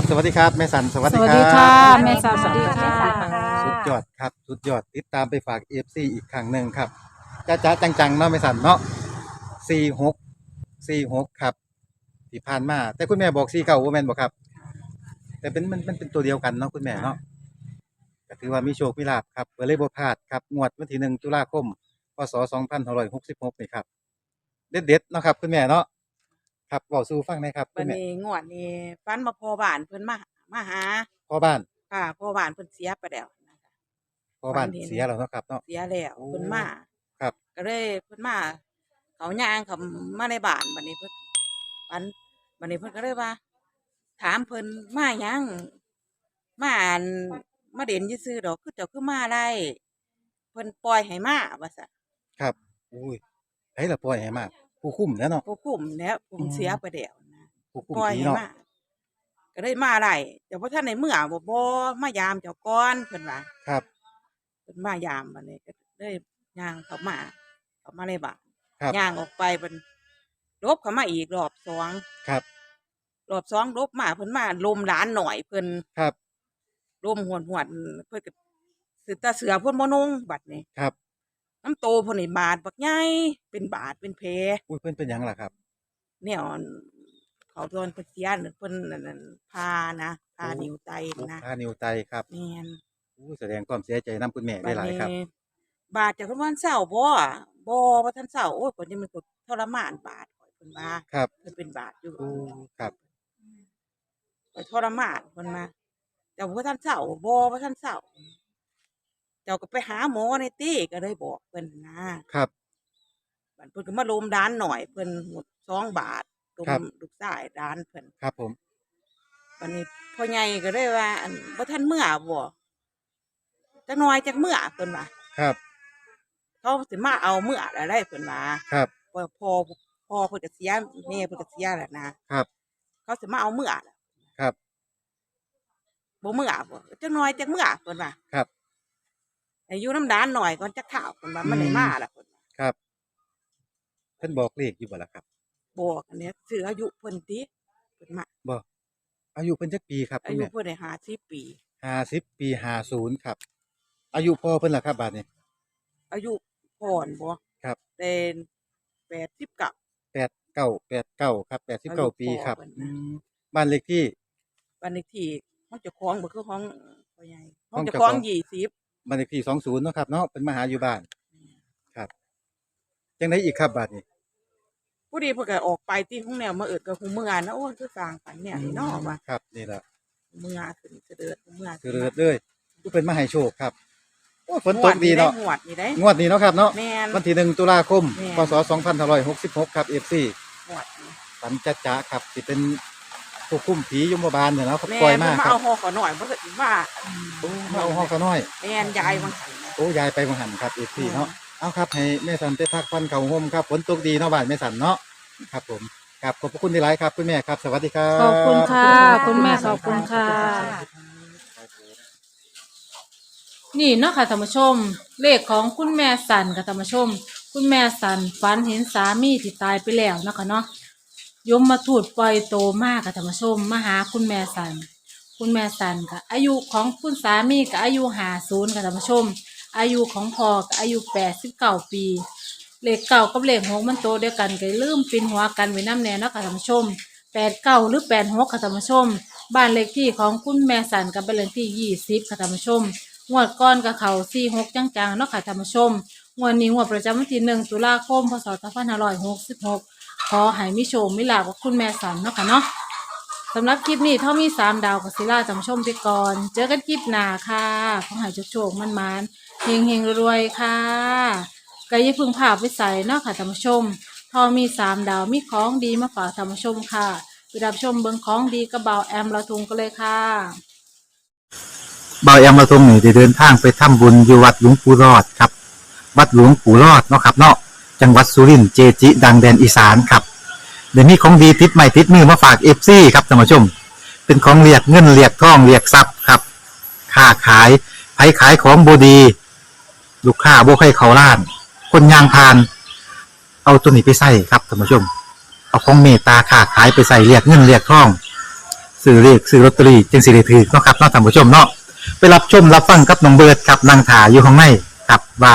ครับสวัสดีครับแม่สันสวัสสดีวัสครัดีบค่ะแม่สาวสวัสดีค่ะ สุดยอดครับสุดยอดติดตามไปฝากเอฟซีอีกครั้งหนึ่งครับจ้าจ้าจังๆเนาะแม่สันเนาะสี่หกสี่หกครับที่ผ่านมา แต่คุณแม่บอกสี่เก้าว่าแม่นบอกครับ แต่เป็นมันมันเป็นตัวเดียวกันเนาะคุณแม่เนาะก็ถือว่ามีโชคมีลาภครับเปิดเลยบ่พลาดครับงวดวันที่หนึ่งตุลาคมพศสองพันหกสิบหกนี่ครับ เด็ดๆเนาะครับคุณแม่เนาะ ครับบอกสู่ฟังหนะครับคุบัณนแม่นี้งวดนี้ฟันมาพอบ้านเพิ่นมามาหาพ่อบ้านค่ะพอบ้านเพิ่นเสียไปแล้วนะคะ พ่อบ้านบ้านเห็น เสียแล้วเนาะครับเนาะ เสียแล้วโอ้เพิ่นมาครับ ก็เลยเพิ่นมาเขาย่างเขามาในบ้านบัดนี้เพิ่นฟันบัดนี้เพิ่นก็เลยว่า ถามเพิ่นมาหยังมาอันมาเด่นซื่อๆดอกคือเจ้าคือมาได้เพิ่นปล่อยให้มาว่าซั่น ครับ อุ้ยไอ้ละปล่อยให้มาก ผู้คุ้มแล้วเนาะ ผู้คุมแล้วผมอืมเสียไปแล้วนะผู้คุ้มปล่อยผีให้เนาะ มาก็เลยมาได้แต่ว่าท่านในเมื่อบ่บ่มายามเจ้าก้อนเพิ่นว่าครับ เพิ่นมายามบัดนี้ก็เลยย่างเข้ามาเข้ามาในบ้านครับ ย่างออกไปเพิ่นลบเข้ามาอีกรอบสองครับ รอบสองลบมาเพิ่นมาลมหลานหน่อยเพิ่นครับ ลมหวนหวนๆเพิ่นก็สือตาเสือเพิ่นบ่นุ่งบัดนี้ ครับ น้ำโตเพิ่นนี่บาดบักใหญ่เป็นบาดเป็นแผลอุ้ยเพิ่นเป็นหยังล่ะครับเนี่ยอ่อนเขาโดนเพิ่นเสียน่ะเพิ่นนั่นนั่นพานะพาโอ้นิ้วไตลูกนะพานิวไตครับแม่นอู้แสดงความเสียใจนํคุณแม่ได้หลายครับดนี้บาดจากวันเสาร์บ่บ่ว่าท่านเสาร์โอ้ยเพิ่นยังมันก็ทรมานบาดข่อยเพิ่นว่าครับเพิ่นเป็นบาดอยู่โอ้ครับข่อยทรมานเพิ่นมาเจ้าว่าท่านเสาร์บ่ว่าท่านเสาร์เจ้าก็ไปหาหมอในตี้ก็เลยบอกเพิ่นนะครับ บัดเพิ่นก็มาลมด้านหน่อยเพิ่นหมด2บาทลมครับ ลูกชายด้านเพิ่นครับผม วันนี้พ่อใหญ่ก็เลยว่าอันบ่ทันเมื่อบ่จักหน่อยจักเมื่อเพิ่นว่าครับ เขาสิมาเอาเมื่ออะไรเพิ่นว่าครับ พอพอพอเพิ่นก็เสียแม่เพิ่นก็เสียแล้วนะครับ เขาสิมาเอาเมื่อล่ะครับ บ่เมื่อบ่จักหน่อยจักเมื่อเพิ่นว่าครับให้ อยู่น้ำดานหน่อยก่อนจักข้าวเพิ่นว่ามันได้มาล่ะเพิ่นว่าครับเพิ่นบอกเลขอยู่บ่ล่ะครับ บอกอันเนี้ยซื้ออายุเพิ่นติเพิ่นมาบ่อายุเพิ่นจักปีครับอาคุณยุแม่เพิ่นได้50ปี50ปี50ครับ อายุพ่อเพิ่นล่ะครับบาดนี้ อายุก่อนบ่ครับ เป็น89 8989ครับอายุ89ปีครับพ่อเพิ่นอืนะมบ้านเลขที่บ้านเลขที่ห้องเจ้าของบ่คือห้องพ่อใหญ่ห้องห้องเจ้าเจ้าขขอองงยี่สิบ บ้านเลขที่20เนาะครับเนาะเพิ่นมาหาอยู่บ้าน ครับจังไดอีกครับบาดนี้ ผู้ดีเพิ่นก็ออกไปที่ห้องแนวมาเอิดกับหูเมื่อนะโอ้ยคือสร้างฝันเนี่ยนี่เนาะว่าครับนี่ล่ะหูเมื่อขึ้นเสด็จหูเมื่อคือเลิศเลยผู้เป็นมาให้โชคครับโอ้ฝนตกดีเนาะหวดนี่ได้งวดนี้เนาะครับเนาะแม่น วันที่หนึ่งตุลาคมแม่นพศ2566ครับ FC หวดนี่ ฝันจัดจ้าครับสิเป็น ผู้คุมผียมบาลเนี่ยเนาะเขาแม่ปล่อยนมาเพิ่นมาครัเอาบหอขอหน่อยบ่ก็ว่าโอ้มาเอาห้องเขาน้อย แม่นยายวังหันนะโอ้ยายไปบังหันครับ FC เนาะเอาครับให้แม่สันไปพักผ่อนเขาห่มครับฝนตกดีเนาะบ้านแม่สันเนาะครับผมครับขอบพระคุณที่หลายครับคุณแม่ครับ สวัสดีครับ ขอบคุณค่ะคุณแม่ขอบคุณค่ะ นี่เนาะค่ะธรรมชม เลขของคุณแม่สันค่ะธรรมชม คุณแม่สันฝันเห็นสามีที่ตายไปแล้วเนาะคะเนาะ ยมมาถูดปล่อยโตมากค่ะธรรมชมมาหาคุณแม่สัน คุณแม่สันค่ะ อายุของคุณสามีก็อายุหาศูนย์ค่ะธรรมชม อายุของพ่อก็อายุแปดสิบเก้าปีเหลขเก่ากับเหลขหกมันโตเดียวกันก็ลืมปินหัวกันไว้น้ำแน่นาะค่ะท่านผู้ชมแปดเก้าหรือแปดหกค่ะท่านผู้ชม บ้านเลขที่ของคุณแม่สันกับเป็นเลขที่ยี่สิบค่ะท่านผู้ชมงวดก้อนกับเขาสี่หกจังๆเนาะค่ะท่านผู้ชมงวดนี้งวดประจำวันที่หนึ่งตุลาคมพศสองพันห้าร้อยหกสิบหก ขอให้มิโชคมิลาภกับคุณแม่สันเนาะค่ะเนาะสำหรับคลิปนี้เท่ามีสามดาวกับศิลาท่านผู้ชมไปก่อน เจอกันคลิปหน้าค่ะขอให้โชคๆมันๆเฮงๆรวยๆค่ะก็อย่าเพึ่งพาไปใส่เนาะค่ะท่านผู้ชมทอมีสามดาวมีของดีมาฝากท่านผู้ชมค่ะไปรับชมเบิงของดีกระเบาแอมละทุงกันเลยค่ะบายอำมาตรงนี่ได้เดินทางไปทำบุญอยู่วัดหลวงปู่รอดครับ วัดหลวงปู่รอดเนาะครับเนาะ จังหวัดสุรินทร์เจจิ ดังแดนอีสานครับเดี๋ยวนี้ของดีติดใหม่ติดมือมาฝากเอฟซีครับท่านผู้ชม เป็นของเรียกเงินเรียกทองเรียกทรัพย์ครับค้าขายไผขายของบดี ลูกค้าบ่ให้เขาล้าน คนยางพาน เอาตัวนี้ไปใส่ครับท่านผู้ชม เอาของเมตตาค้าขายไปใส่เรียกเงินเรียกทองซื้อเลขซื้อลอตเตอรี่จึงสิได้ถือเนาะครับเนาะท่านผู้ชมเนาะไปรับชมรับฟังกับน้องเบิร์ดครับนางถาอยู่ข้างในครับว่า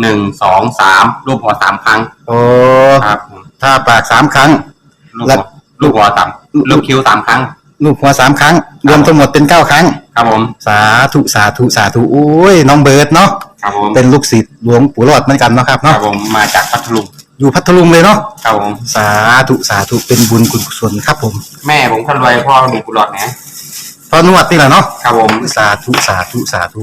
หนึ่งสองสามรูปหัวสามครั้งโอ้ครับผมถ้าปากสามครั้งลูกแล้หัววลูกหัวสามลูกคิ้วสามครั้ง ลูกหัวสามครั้ง รวมทั้งหมดเป็นเก้าครั้ง ครับผมสาธุสาธุสาธุโอ้ยน้องเบิร์ดเนาะครับผมเป็นลูกศิษย์หลวงปู่รอดเหมือนกันเนาะครับครัเนาะบผมมาจากพัทลุงอยู่พัทลุงเลยเนาะครับผม สาธุสาธุเป็นบุญคุณกุศลครับผมแม่ผมคนรวยพ่อมีกุหลาบนะพอนวดนี่แหละเนาะครับผมสาธุสาธุสาธุ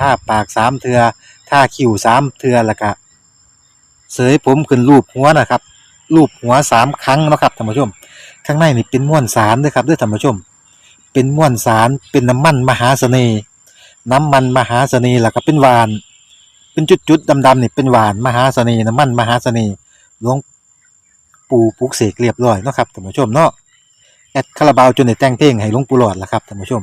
ท่าปากสามเทือท่าคิ้วสามเทือแล้วก็เสยผมขึ้นรูปหัวนะครับ รูปหัวสามครั้งนะครับท่านผู้ชม ข้างในนี่เป็นม้วนสารด้วยครับด้วยท่านผู้ชม เป็นม้วนสารเป็นน้ำมันมหาเสน่ห์น้ำมันมหาเสน่ห์แล้วก็เป็นหวาน เป็นจุดๆดำๆนี่เป็นหวานมหาเสน่ห์น้ำมันมหาเสน่ห์หลวงปู่ปลุกเสกเรียบร้อยนะครับท่านผู้ชมเนาะแอดคาราบาวจนได้แต่งเพลงให้หลวงปู่หลอดละครับท่านผู้ชม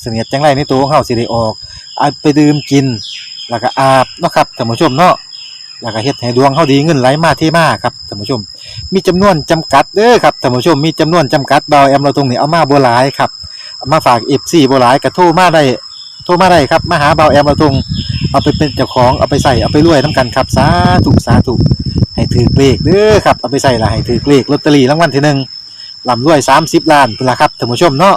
เสนียดจังไรในตัวของเฮาสิได้ออกเอาไปดื่มกิน แล้วก็อาบเนาะครับท่านผู้ชมเนาะแล้วก็เฮ็ดให้ดวงเฮาดีเงินไหลมาเทมาครับท่านผู้ชม มีจำนวนจำกัดเด้อครับท่านผู้ชมมีจำนวนจำกัดเบาแอมเราตรงนี้เอามาบ่หลายครับเอามาฝาก FC บ่หลายก็โทรมาได้โทรมาได้ครับมาหาเบาแอมเราตรงเอาไปเป็นเจ้าของเอาไปใส่เอาไปรวยนํกันครับสาธุสาธุให้ถือเลขเด้อครับเอาไปใส่ละให้ถือเลขลอตเตอรี่รางวัลที่หนึ่งลำรวย30ล้านพุ่นละครับท่านผู้ชมเนาะ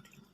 ครับ